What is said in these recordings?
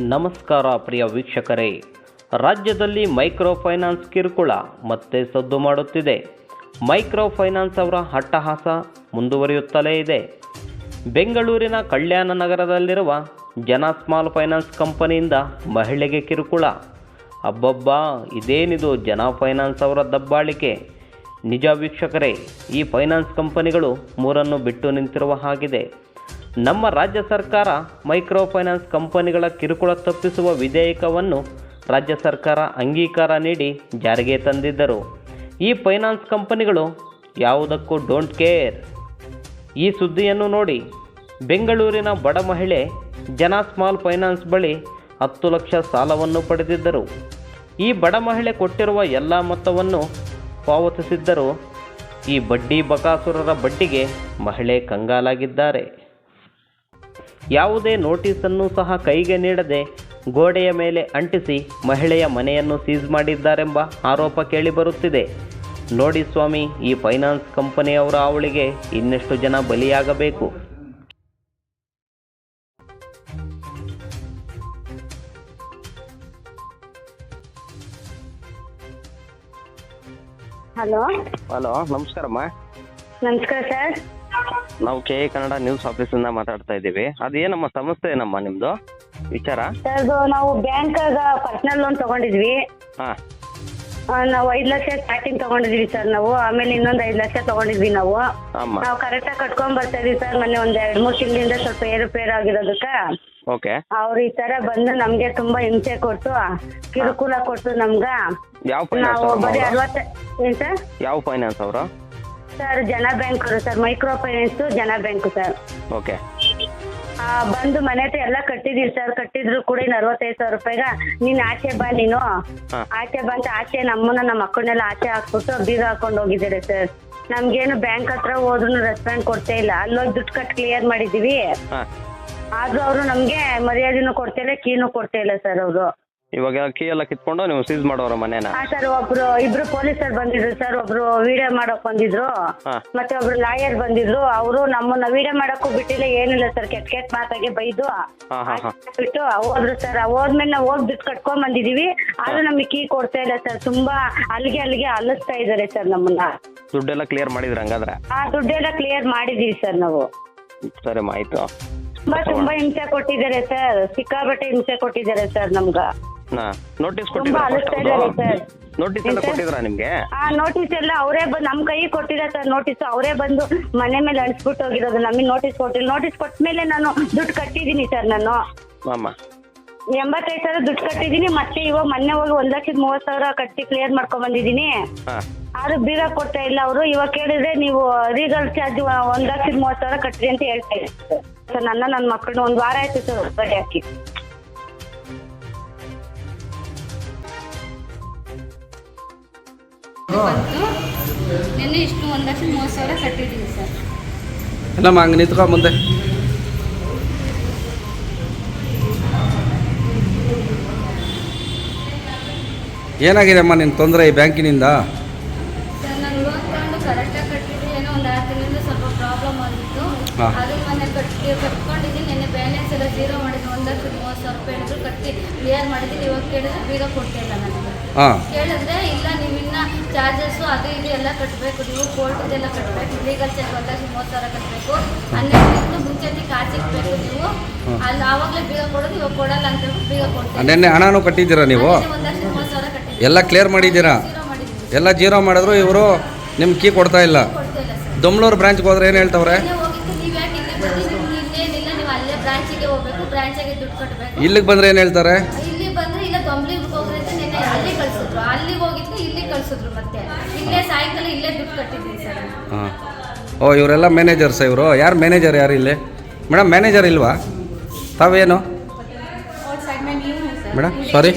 ನಮಸ್ಕಾರ ಪ್ರಿಯ ವೀಕ್ಷಕರೇ. ರಾಜ್ಯದಲ್ಲಿ ಮೈಕ್ರೋ ಫೈನಾನ್ಸ್ ಕಿರುಕುಳ ಮತ್ತೆ ಸದ್ದು ಮಾಡುತ್ತಿದೆ. ಮೈಕ್ರೋ ಫೈನಾನ್ಸ್ ಅವರ ಹಟ್ಟಹಾಸ ಮುಂದುವರಿಯುತ್ತಲೇ ಇದೆ. ಬೆಂಗಳೂರಿನ ಕಲ್ಯಾಣ ನಗರದಲ್ಲಿರುವ ಜನ ಸ್ಮಾಲ್ ಫೈನಾನ್ಸ್ ಕಂಪನಿಯಿಂದ ಮಹಿಳೆಗೆ ಕಿರುಕುಳ. ಅಬ್ಬಬ್ಬಾ, ಇದೇನಿದು ಜನ ಫೈನಾನ್ಸ್ ಅವರ ದಬ್ಬಾಳಿಕೆ? ನಿಜ ವೀಕ್ಷಕರೇ, ಈ ಫೈನಾನ್ಸ್ ಕಂಪನಿಗಳು ಮೂರನ್ನು ಬಿಟ್ಟು ನಿಂತಿರುವ ಹಾಗಿದೆ. ನಮ್ಮ ರಾಜ್ಯ ಸರ್ಕಾರ ಮೈಕ್ರೋ ಫೈನಾನ್ಸ್ ಕಂಪನಿಗಳ ಕಿರುಕುಳ ತಪ್ಪಿಸುವ ವಿಧೇಯಕವನ್ನು ರಾಜ್ಯ ಸರ್ಕಾರ ಅಂಗೀಕಾರ ನೀಡಿ ಜಾರಿಗೆ ತಂದಿದ್ದರು. ಈ ಫೈನಾನ್ಸ್ ಕಂಪನಿಗಳು ಯಾವುದಕ್ಕೂ ಡೋಂಟ್ ಕೇರ್. ಈ ಸುದ್ದಿಯನ್ನು ನೋಡಿ ಬೆಂಗಳೂರಿನ ಬಡ ಮಹಿಳೆ ಜನ ಸ್ಮಾಲ್ ಫೈನಾನ್ಸ್ ಬಳಿ ಹತ್ತು ಲಕ್ಷ ಸಾಲವನ್ನು ಪಡೆದಿದ್ದರು. ಈ ಬಡ ಮಹಿಳೆ ಕೊಟ್ಟಿರುವ ಎಲ್ಲ ಮೊತ್ತವನ್ನು ಪಾವತಿಸಿದ್ದರು. ಈ ಬಡ್ಡಿ ಬಕಾಸುರರ ಬಡ್ಡಿಗೆ ಮಹಿಳೆ ಕಂಗಾಲಾಗಿದ್ದಾರೆ. ಯಾವುದೇ ನೋಟಿಸನ್ನು ಸಹ ಕೈಗೆ ನೀಡದೆ ಗೋಡೆಯ ಮೇಲೆ ಅಂಟಿಸಿ ಮಹಿಳೆಯ ಮನೆಯನ್ನು ಸೀಸ್ ಮಾಡಿದ್ದಾರೆಂಬ ಆರೋಪ ಕೇಳಿಬರುತ್ತಿದೆ. ನೋಡಿ ಸ್ವಾಮಿ ಈ ಫೈನಾನ್ಸ್ ಕಂಪನಿಯವರ ಅವಳಿಗೆ ಇನ್ನೆಷ್ಟು ಜನ ಬಲಿಯಾಗಬೇಕು? ಹಲೋ? ಹಲೋ ನಮಸ್ಕಾರಮ್ಮ. ನಮಸ್ಕಾರ ಸರ್. ನಾವು ಕೆ ಎ ಕನ್ನಡ ನ್ಯೂಸ್ ಆಫೀಸಿಂದ ಮಾತಾಡ್ತಾ ಇದ್ದೀವಿ. ಅದೇನಮ್ಮ ಸಮಸ್ಯೆ ಏನಮ್ಮ ನಿಮ್ದು? ವಿಚಾರ? ಸರ್ ನಾವು ಬ್ಯಾಂಕ್ ಪರ್ಸನಲ್ ಲೋನ್ ತಗೊಂಡಿದ್ವಿ. ಹಾ. ಆ, ನಾವು ಐದ್ ಲಕ್ಷ ಸ್ಟಾರ್ಟಿಂಗ್ ತಗೊಂಡಿದ್ವಿ ಸರ್ ನಾವು. ಆಮೇಲೆ ಇನ್ನೊಂದು ಐದ್ ಲಕ್ಷ ತಗೊಂಡಿದ್ವಿ ನಾವು. ಅಮ್ಮ ನಾವು ಕರೆಕ್ಟಾಗಿ ಕಟ್ಕೊಂಡ್ ಬರ್ತಾ ಇದೀವಿ ಸರ್. ಮೊನ್ನೆ ಒಂದ್ ಎರಡ್ ಮೂರ್ ತಿಂಗಳಿಂದ ಸ್ವಲ್ಪ ಏರುಪೇರು ಆಗಿರೋದಕ್ಕ. ಓಕೆ. ಅವ್ರು ಈ ತರ ಬಂದು ನಮ್ಗೆ ತುಂಬಾ ಹಿಂಸೆ ಕೊಟ್ಟು ಕಿರುಕುಳ ಕೊಟ್ಟು ನಮ್ಗ. ಯಾವ ಫೈನಾನ್ಸ್ ನಾವು ಬರೀ ಅರವತ್ತ ಏನ್ ಸರ್? ಯಾವ ಫೈನಾನ್ಸ್ ಅವರು? Sir Jana bank sir. Micro finance Jana bank sir. Okay. ಆ, ಬಂದು ಮನೆ ಹತ್ರ ಎಲ್ಲ ಕಟ್ಟಿದೀವಿ ಸರ್. ಕಟ್ಟಿದ್ರು ಕೂಡ ಇನ್ನು ಅರವತ್ತೈದು ಸಾವಿರ ರೂಪಾಯಿಗ. ನೀನ್ ಆಚೆ ಬಾ ನೀನು. ಹಾ. ಆಚೆ ಬಂತ ಆಚೆ ನಮ್ಮನ್ನ ನಮ್ಮ ಮಕ್ಕಳನ್ನೆಲ್ಲ ಆಚೆ ಹಾಕ್ಬಿಟ್ಟು ಬೀಗ ಹಾಕೊಂಡು ಹೋಗಿದ್ದಾರೆ ಸರ್. ನಮ್ಗೇನು ಬ್ಯಾಂಕ್ ಹತ್ರ ಹೋದ್ರು ರೆಸ್ಪಾಂಡ್ ಕೊಡ್ತಾ ಇಲ್ಲ. ಅಲ್ಲೋಗಿ ದುಡ್ಡು ಕಟ್ ಕ್ಲಿಯರ್ ಮಾಡಿದೀವಿ ಹಾಂ. ಆದ್ರೂ ಅವರು ನಮ್ಗೆ ಮರ್ಯಾದೆನೂ ಕೊಡ್ತಾ ಇಲ್ಲ ಕೀನು ಕೊಡ್ತಾ ಇಲ್ಲ ಸರ್ ಅವರು. ಇವಾಗ ಕೀ ಎಲ್ಲ ಕಿತ್ಕೊಂಡು ನೀವು ಸೀಸ್ ಮಾಡೋರ ಮನೇನ? ಹಾ ಸರ್ ಒಬ್ರು ಇಬ್ರು ಪೊಲೀಸರ್ ಬಂದಿದ್ರು ಸರ್ ಒಬ್ರು ವಿಡಿಯೋ ಮಾಡಕ್ ಬಂದಿದ್ರು. ಹಾ. ಮತ್ತೆ ಒಬ್ರು ಲಾಯರ್ ಬಂದಿದ್ರು. ಅವರು ನಮ್ಮನ್ನ ವಿಡಿಯೋ ಮಾಡಕ್ಕೂ ಬಿಟ್ಟಿಲ್ಲ ಏನಿಲ್ಲ ಸರ್ ಕೆಟ್ಟ ಕೆಟ್ಟ ಮಾತಾಗೆ ಬೈದು. ಹಾ, ಹಾ, ಹಾ. ಬಿಟ್ಟು ಹೋದ್ರು ಸರ್. ಹೋದ್ಮೇಲೆ ನಾವು ಹೋಗಿ ದುಡ್ಡು ಕಟ್ಕೊಂಡ್ ಬಂದಿದೀವಿ. ಆದ್ರೂ ನಮಗೆ ಕೀ ಕೊಡ್ತಾ ಇಲ್ಲ ಸರ್. ತುಂಬಾ ಅಲ್ಲಿಗೆ ಅಲ್ಲಿಗೆ ಅಲ್ಲಿಸ್ತಾ ಇದಾರೆ ಸರ್ ನಮ್ಮನ್ನ. ದುಡ್ಡೆಲ್ಲ ಕ್ಲಿಯರ್ ಮಾಡಿದ್ರ ಹಂಗಾದ್ರೆ? ಆ ದುಡ್ಡೆಲ್ಲ ಕ್ಲಿಯರ್ ಮಾಡಿದೀವಿ ಸರ್ ನಾವು. ಸರಿ ಆಯಿತು. ತುಂಬಾ ತುಂಬಾ ಹಿಂಸೆ ಕೊಟ್ಟಿದ್ದಾರೆ ಸರ್. ಸಿಕ್ಕಾಪಟ್ಟೆ ಹಿಂಸೆ ಕೊಟ್ಟಿದ್ದಾರೆ ಸರ್ ನಮ್ಗ. ನೋಟಿಸ್ ಕೊಟ್ಟಿದ್ರ ಸರ್. ನೋಟಿಸ್ ಎಲ್ಲ ಕೊಟ್ಟಿದ್ರಾ ನಿಮಗೆ? ಆ ನೋಟಿಸ್ ಎಲ್ಲ ಅವರೇ ಬಂದು ನಮ್ಮ ಕೈ ಕೊಟ್ಟಿದ್ದಾರೆ ಸರ್ ನೋಟಿಸ್ ಅವರೇ ಬಂದು ಮನೆ ಮೇಲೆ ಅಳಿಸ್ಬಿಟ್ಟು ಹೋಗಿರೋದು ನಮಗೆ ನೋಟಿಸ್ ಕೊಟ್ಟಿಲ್ಲ. ನೋಟಿಸ್ ಕೊಟ್ಟ ಮೇಲೆ ನಾನು ದುಡ್ಡು ಕಟ್ಟಿದ್ದೀನಿ ಸರ್ ನಾನು. ಅಮ್ಮ ಎಂಬತ್ತೈದು ಸಾವಿರ ದುಡ್ಡು ಕಟ್ಟಿದ್ದೀನಿ ಮತ್ತೆ ಇವಾಗ ಮೊನ್ನೆ ಹೋಗಿ ಒಂದ್ ಲಕ್ಷದ ಮೂವತ್ತು ಸಾವಿರ ಕಟ್ಟಿ ಕ್ಲಿಯರ್ ಮಾಡ್ಕೊಂಡ್ ಬಂದಿದ್ದೀನಿ. ಆದ್ರೂ ಬೀಗ ಕೊಡ್ತಾ ಇಲ್ಲ ಅವರು. ಇವಾಗ ಕೇಳಿದ್ರೆ ನೀವು ರೀಗಲ್ ಚಾರ್ಜ್ ಒಂದ್ ಲಕ್ಷದ ಮೂವತ್ತು ಸಾವಿರ ಕಟ್ಟಿರಿ ಅಂತ ಹೇಳ್ತಾ ಇದ್ದಾರೆ. ಸರ್ ನನ್ನ ನನ್ನ ಮಕ್ಕಳನ್ನ ಒಂದ್ ವಾರ ಆಯ್ತು ಸರ್ ಹಾಕಿ. ಬಂತು ನಿನ್ನೆ ಇಷ್ಟು ಒಂದು ಲಕ್ಷ ಮೂವತ್ತು ಸಾವಿರ ಕಟ್ಟಿದ್ದೀವಿ ಸರ್. ಎಲ್ಲ ಹಂಗೆ ನಿಂತ್ಕೊ ಮುಂದೆ. ಏನಾಗಿದೆ ಅಮ್ಮ ನಿನ್ ತೊಂದರೆ ಈ ಬ್ಯಾಂಕಿನಿಂದ? ಸರ್ ನಾನು ಲೋನ್ ತಗೊಂಡು ಕರೆಕ್ಟಾಗಿ ಕಟ್ಟಿದ್ರೆ ಏನೋ ಒಂದು ಆರು ತಿಂಗಳಿಂದ ಸ್ವಲ್ಪ ಪ್ರಾಬ್ಲಮ್ ಆಗಿತ್ತು. ಹಾ. ಅದು ಮನೆ ಕಟ್ಟಿ ಕಟ್ಕೊಂಡಿದ್ದೀನಿ ನಿನ್ನೆ ಬ್ಯಾಲೆನ್ಸ್ ಎಲ್ಲ ಜೀರೋ ಮಾಡಿದ್ದೀನಿ ಒಂದು ಲಕ್ಷದ ಮೂವತ್ತು ಸಾವಿರ ರೂಪಾಯಿ ಕಟ್ಟಿ ಕ್ಲಿಯರ್ ಮಾಡಿದ್ದೀನಿ. ಇವಾಗ ಕೇಳಿದ್ರೆ ಬೀಗ ಕೊಡ್ತಿಲ್ಲ ನನಗೆ. ಹಾಂ. ಕೇಳಿದ್ರೆ ಇಲ್ಲ ನೀವಿನ್ನ ಇನ್ನ ಚಾರ್ಜಸ್ಸು ಅದು ಇದು ಎಲ್ಲ ಕಟ್ಟಬೇಕು ನೀವು ಕೋರ್ಟ್ದೆಲ್ಲ ಕಟ್ಟಬೇಕು ಲೀಗಲ್ ಚೆಕ್ ಒಂದು ಮೂವತ್ತು ಸಾವಿರ ಕಟ್ಟಬೇಕು ಹನ್ನೆರಡು ಮುಂಚೆ ಕಾಸು ಇಕ್ಬೇಕು ನೀವು. ಅಲ್ಲಿ ಆವಾಗಲೇ ಬೀಗ ಕೊಡೋದು ಇವಾಗ ಕೊಡಲ್ಲ ಅಂತ ಹೇಳ್ಬಿಟ್ಟು ಬೀಗ ಕೊಡ್ತೀನಿ ನಿನ್ನೆ ಹಣನೂ ಕಟ್ಟಿದ್ದೀರಾ ನೀವು? ಒಂದು ಲಕ್ಷ ಮೂವತ್ತು ಸಾವಿರ ಕಟ್ಟಿದ್ದೀನಿ ಎಲ್ಲ ಕ್ಲಿಯರ್ ಮಾಡಿದ್ದೀರಾ? ಎಲ್ಲ ಜೀರೋ ಮಾಡಿದ್ರು ಇವರು ನಿಮ್ಗೆ ಕೀ ಕೊಡ್ತಾ ಇಲ್ಲ. ಸರ್ ದೊಮ್ಲೂರು ಬ್ರಾಂಚ್ಗೆ ಹೋದ್ರೆ ಏನು ಹೇಳ್ತವ್ರೆ? ಹೋಗಿದ್ದು ನೀವು ಯಾಕೆ ಇಲ್ಲೇ ನೀವು ಅಲ್ಲೇ ಬ್ರಾಂಚಿಗೆ ಹೋಗ್ಬೇಕು ಬ್ರಾಂಚಾಗೆ ದುಡ್ಡು ಕಟ್ಟಬೇಕು ಇಲ್ಲಿಗೆ ಬಂದ್ರೆ ಏನು ಹೇಳ್ತಾರೆ? ಇಲ್ಲಿ ಬಂದ್ರೆ ಇಲ್ಲ ದೊಂಬ್ಲಿಗೆ ಹೋಗ್ರಿ ಅಂತ ನಿನ್ನೆ ಅಲ್ಲಿ ಕಳ್ಸಿದ್ರು ಅಲ್ಲಿಗೆ ಹೋಗಿದ್ದು ಇಲ್ಲಿ ಕಳ್ಸಿದ್ರು ಮತ್ತೆ ಇಲ್ಲೇ ಸಾಯಂಕಾಲ ಇಲ್ಲೇ ದುಡ್ಡು ಕಟ್ಟಿದ್ದೀನಿ ಸರ್ ಹಾಂ. ಓ, ಇವರೆಲ್ಲ ಮ್ಯಾನೇಜರ್ಸ ಇವರು? ಯಾರು ಮ್ಯಾನೇಜರ್ ಯಾರು ಇಲ್ಲಿ? ಮೇಡಮ್ ಮ್ಯಾನೇಜರ್ ಇಲ್ವಾ? ತಾವೇನು? ಮೇಡಮ್ ಸಾರಿ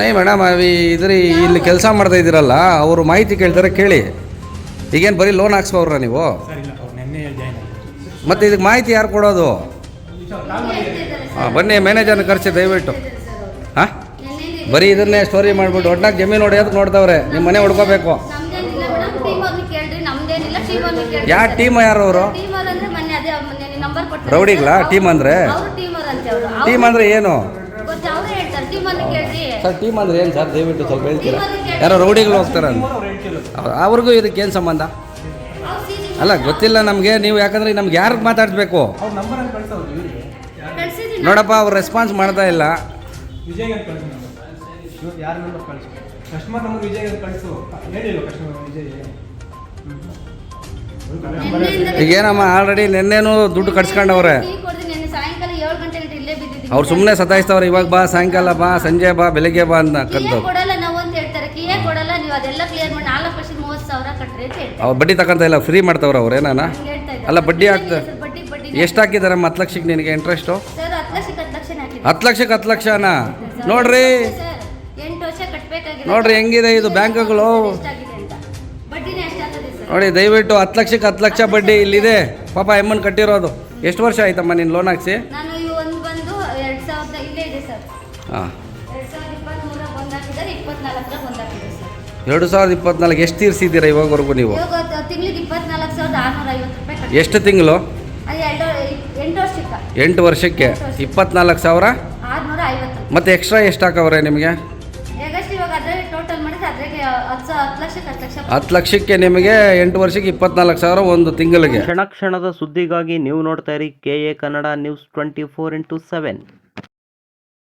ನೈ ಮೇಡಮ್ ಇದ್ರಿ, ಇಲ್ಲಿ ಕೆಲಸ ಮಾಡ್ತಾ ಇದ್ದೀರಲ್ಲ, ಅವರು ಮಾಹಿತಿ ಕೇಳ್ತಾರೆ, ಕೇಳಿ. ಈಗೇನು ಬರೀ ಲೋನ್ ಹಾಕ್ಸ್ಬೋರ ನೀವು? ಮತ್ತು ಇದಕ್ಕೆ ಮಾಹಿತಿ ಯಾರು ಕೊಡೋದು? ಹಾಂ, ಬನ್ನಿ ಮ್ಯಾನೇಜರ್ನ ಖರ್ಚು ದಯವಿಟ್ಟು. ಹಾಂ? ಬರೀ ಇದನ್ನೇ ಸ್ಟೋರಿ ಮಾಡಿಬಿಟ್ಟು ಒಟ್ಟಾಗಿ ಜಮೀನು ಹೊಡೆಯೋದಕ್ಕೆ ನೋಡ್ತಾವ್ರೆ ನಿಮ್ಮ ಮನೆ ಹೊಡ್ಕೋಬೇಕು. ಯಾವ ಟೀಮ್ ಯಾರು ಅವರು? ರೌಡಿಗಳಾ ಟೀಮ್ ಅಂದ್ರೆ ಅವರು ಟೀಮ್ ಅಂದರೆ? ಏನು? ಗೊತ್ತಾ? ಅವರೇ ಹೇಳ್ತಾರೆ. ಟೀಮಲ್ಲಿ ಕೇಳಿ ಸರ್ ಟೀಮ್ ಅಂದ್ರೆ ಏನು ಸರ್? ದಯವಿಟ್ಟು ಸ್ವಲ್ಪ ಹೇಳ್ತೀರಾ? ಯಾರೋ ರೌಡಿಗಳು ಹೋಗ್ತಾರೆ ಅವ್ರಿಗೂ ಇದಕ್ಕೆ ಏನು ಸಂಬಂಧ? ಅಲ್ಲ ಗೊತ್ತಿಲ್ಲ ನಮಗೆ. ನೀವು ಯಾಕಂದ್ರೆ ನಮ್ಗೆ ಯಾರಿಗೆ ಮಾತಾಡಬೇಕು ನೋಡಪ್ಪ ಅವ್ರು ರೆಸ್ಪಾನ್ಸ್ ಮಾಡ್ತಾ ಇಲ್ಲ. ವಿಜಯ್ ಅಂತ ಕಳಿಸು ನಾವು ಯಾರ ನಂಬರ್ ಕಳಿಸು? ಕಸ್ಟಮರ್ ವಿಜಯ್ ಅಂತ ಕಳಿಸು. ಹೇಳಿಲ್ಲ ಕಸ್ಟಮರ್ ವಿಜಯ್ ನಿನ್ನೆಯಿಂದ ಈಗ ಏನಮ್ಮ ಆಲ್ರೆಡಿ ನಿನ್ನೆನೂ ದುಡ್ಡು ಕಟ್ಸ್ಕೊಂಡವ್ರೆ. ಅವ್ರು ಸುಮ್ಮನೆ ಸತಾಯಿಸ್ತವ್ರೆ ಇವಾಗ ಬಾ ಸಾಯಂಕಾಲ ಬಾ ಸಂಜೆ ಬಾ ಬೆಳಿಗ್ಗೆ ಬಾ ಅಂತ ಕದ್ದು ಅವ್ರು ಬಡ್ಡಿ ತಗೊಂತ ಇಲ್ಲ ಫ್ರೀ ಮಾಡ್ತವ್ರೆ ಅವ್ರು ಏನಾನ. ಅಲ್ಲ, ಬಡ್ಡಿ ಹಾಕ್ತ- ಎಷ್ಟು ಹಾಕಿದಾರಮ್ಮ ಹತ್ತು ಲಕ್ಷಕ್ಕೆ ನಿನಗೆ ಇಂಟ್ರೆಸ್ಟು ಹತ್ತು ಲಕ್ಷಕ್ಕೆ ಹತ್ತು ಹಾಕಿದ್ದಾರೆ ಲಕ್ಷನ? ನೋಡ್ರಿ. ನೋಡ್ರಿ ಹೆಂಗಿದೆ ಇದು ಬ್ಯಾಂಕ್ಗಳು? ನೋಡಿ ದಯವಿಟ್ಟು ಹತ್ತು ಲಕ್ಷಕ್ಕೆ ಹತ್ತು ಲಕ್ಷ ಬಡ್ಡಿ ಇಲ್ಲಿದೆ. ಪಾಪ ಎಮ್ಮನ್ ಕಟ್ಟಿರೋದು. ಎಷ್ಟು ವರ್ಷ ಆಯ್ತಮ್ಮ ನೀನು ಲೋನ್ ಹಾಕ್ಸಿ? ನಾನು ಈ ಒಂದು ಬಂದು ಎರಡು ಸಾವಿರದ ಇಲ್ಲೇ ಇದೆ ಸರ್. ಹಾಂ. ಎರಡು ಸಾವಿರದ ಇಪ್ಪತ್ತ್ಮೂರಾಗ ಒಂದು ಹಾಕಿದ್ದಾರೆ ಇಪ್ಪತ್ನಾಲ್ಕರಾಗ ಒಂದು ಹಾಕಿದೆ ಸರ್. ಎರಡು ಸಾವಿರದ ಇಪ್ಪತ್ನಾಲ್ಕು ಎಷ್ಟು ತೀರಿಸಿದ್ದೀರಾ ಇವಾಗವರೆಗೂ ನೀವು? ಇವಾಗ ತಿಂಗಳಿಗೆ ಇಪ್ಪತ್ನಾಲ್ಕು ಸಾವಿರದ ಆರುನೂರ ಐವತ್ತು ರೂಪಾಯಿ ಕಟ್ಟಿ ಎಷ್ಟು ತಿಂಗಳು? ಅದು ಎರಡು ಎಂಟು ವರ್ಷಕ್ಕೆ. ಎಂಟು ವರ್ಷಕ್ಕೆ ಇಪ್ಪತ್ನಾಲ್ಕು ಸಾವಿರ? ಮತ್ತೆ ಐವತ್ತು ಮತ್ತು ಎಕ್ಸ್ಟ್ರಾ ಎಷ್ಟು ಹಾಕವ್ರೆ ನಿಮಗೆ? ಟೋಟಲ್ ಮಾಡಿದ್ರೆ ಅದ್ರಾಗೆ ಹತ್ತು ಲಕ್ಷಕ್ಕೆ ಹತ್ತು ಲಕ್ಷ ಹತ್ತು ಲಕ್ಷಕ್ಕೆ ನಿಮಗೆ ಎಂಟು ವರ್ಷಕ್ಕೆ ಇಪ್ಪತ್ನಾಲ್ಕು ಸಾವಿರ ಒಂದು ತಿಂಗಳಿಗೆ. ಕ್ಷಣ ಕ್ಷಣದ ಸುದ್ದಿಗಾಗಿ ನೀವು ನೋಡ್ತಾ ಇರಿ K A Kannada news twenty four into seven.